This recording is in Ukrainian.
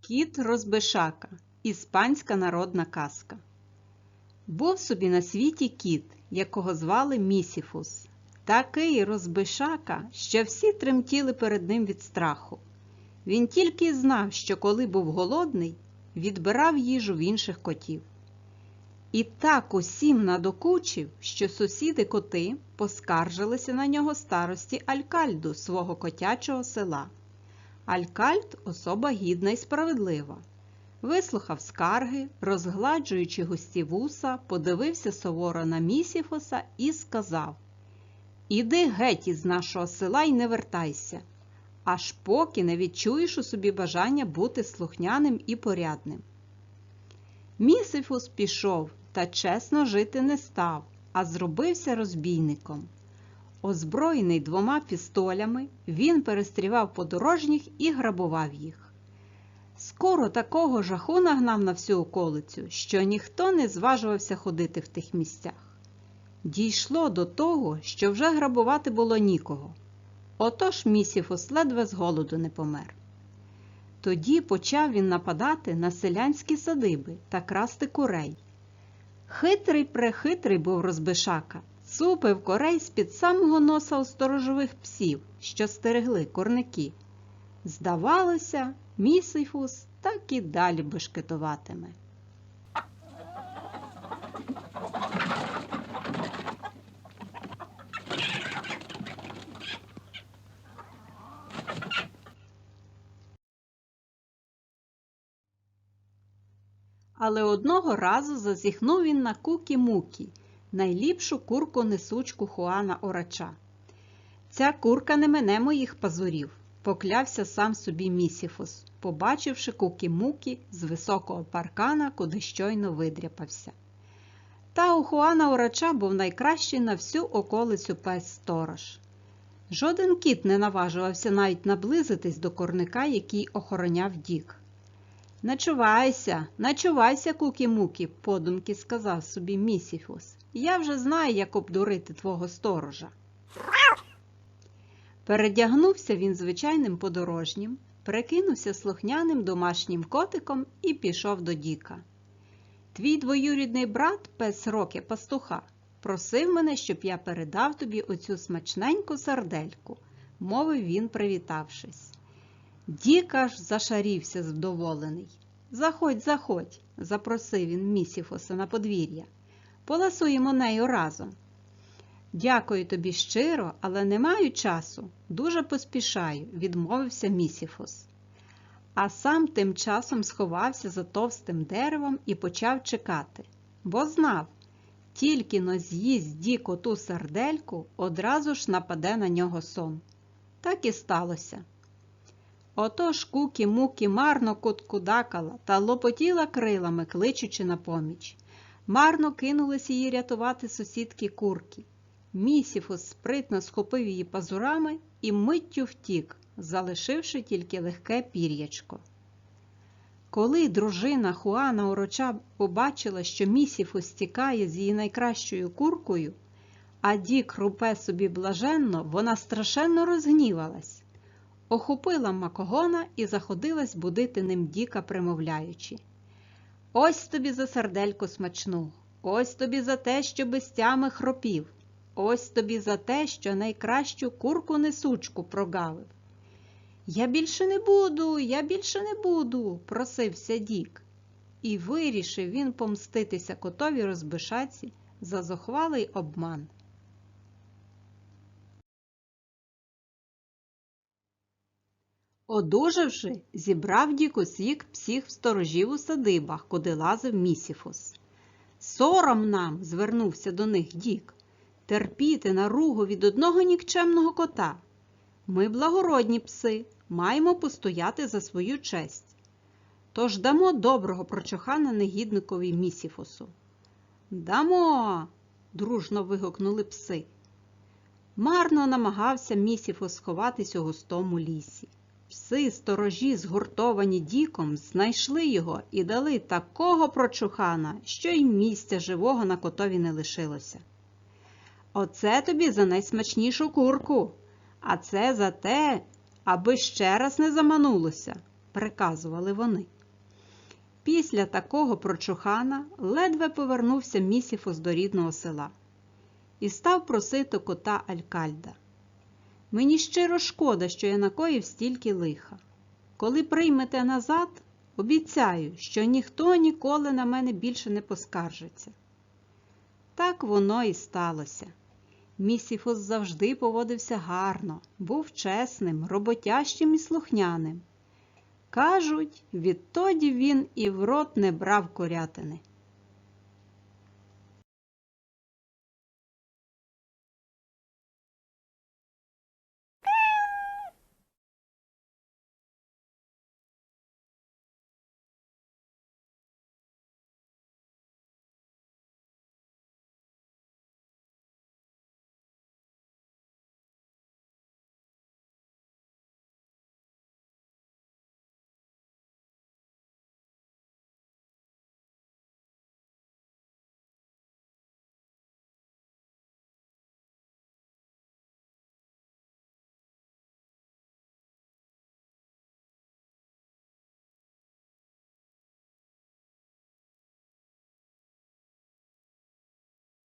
Кіт Розбишака. Іспанська народна казка. Був собі на світі кіт, якого звали Місіфус. Такий розбишака, що всі тремтіли перед ним від страху. Він тільки знав, що коли був голодний, відбирав їжу в інших котів. І так усім надокучив, що сусіди коти поскаржилися на нього старості Алькальду свого котячого села. Алькальд особа гідна і справедлива. Вислухав скарги, розгладжуючи густі вуса, подивився суворо на Місіфоса і сказав Іди геть із нашого села і не вертайся, аж поки не відчуєш у собі бажання бути слухняним і порядним. Місіфус пішов та чесно жити не став, а зробився розбійником. Озброєний двома пістолями, він перестрівав подорожніх і грабував їх. Скоро такого жаху нагнав на всю околицю, що ніхто не зважувався ходити в тих місцях. Дійшло до того, що вже грабувати було нікого. Отож Місіфус ледве з голоду не помер. Тоді почав він нападати на селянські садиби та красти курей. Хитрий прехитрий був розбишака, цупив корей з-під самого носа у сторожових псів, що стерегли корники. Здавалося, місифус так і далі бешкетуватиме. Але одного разу зазіхнув він на кукі-мукі, найліпшу курку-несучку Хуана Орача. Ця курка не мене моїх пазурів, поклявся сам собі Місіфус, побачивши кукі-мукі з високого паркана, куди щойно видряпався. Та у Хуана Орача був найкращий на всю околицю пес сторож. Жоден кіт не наважувався навіть наблизитись до корника, який охороняв дік. Начувайся, начувайся, кукі-мукі, подумки сказав собі Місіфус. Я вже знаю, як обдурити твого сторожа. Передягнувся він звичайним подорожнім, прикинувся слухняним домашнім котиком і пішов до Діка. Твій двоюрідний брат, пес Роки пастуха, просив мене, щоб я передав тобі оцю смачненьку сардельку, мовив він, привітавшись. Дік аж зашарівся здоволений. Заходь, заходь, запросив він Місіфоса на подвір'я. Поласуємо нею разом. Дякую тобі щиро, але не маю часу. Дуже поспішаю, відмовився Місіфос. А сам тим часом сховався за товстим деревом і почав чекати, бо знав, тільки но з'їсть дік оту сардельку, одразу ж нападе на нього сон. Так і сталося. Отож кукі-мукі марно куткудакала та лопотіла крилами, кличучи на поміч. Марно кинулися її рятувати сусідки курки. Місіфус спритно схопив її пазурами і миттю втік, залишивши тільки легке пір'ячко. Коли дружина Хуана Ороча побачила, що Місіфус тікає з її найкращою куркою, а Дік рупе собі блаженно, вона страшенно розгнівалась охопила макогона і заходилась будити ним Діка, примовляючи. Ось тобі за сердельку смачну, ось тобі за те, що без тями хропів, ось тобі за те, що найкращу курку несучку прогавив. Я більше не буду, я більше не буду, просився Дік. І вирішив він помститися котові розбишаці за зухвалий обман. Одужавши, зібрав Дік усіх всіх сторожів у садибах, куди лазив Місіфус. Сором нам, звернувся до них Дік, терпіти наругу від одного нікчемного кота. Ми благородні пси, маємо постояти за свою честь. Тож дамо доброго прочохана негідникові Місіфусу. Дамо. дружно вигукнули пси. Марно намагався Місіфус сховатись у густому лісі. Пси сторожі, згуртовані діком, знайшли його і дали такого прочухана, що й місця живого на котові не лишилося. Оце тобі за найсмачнішу курку, а це за те, аби ще раз не заманулося, приказували вони. Після такого прочухана ледве повернувся Місіфос до рідного села і став просити кота Алькальда. Мені щиро шкода, що я накоїв стільки лиха. Коли приймете назад, обіцяю, що ніхто ніколи на мене більше не поскаржиться. Так воно і сталося. Місіфос завжди поводився гарно, був чесним, роботящим і слухняним. Кажуть, відтоді він і в рот не брав корятини.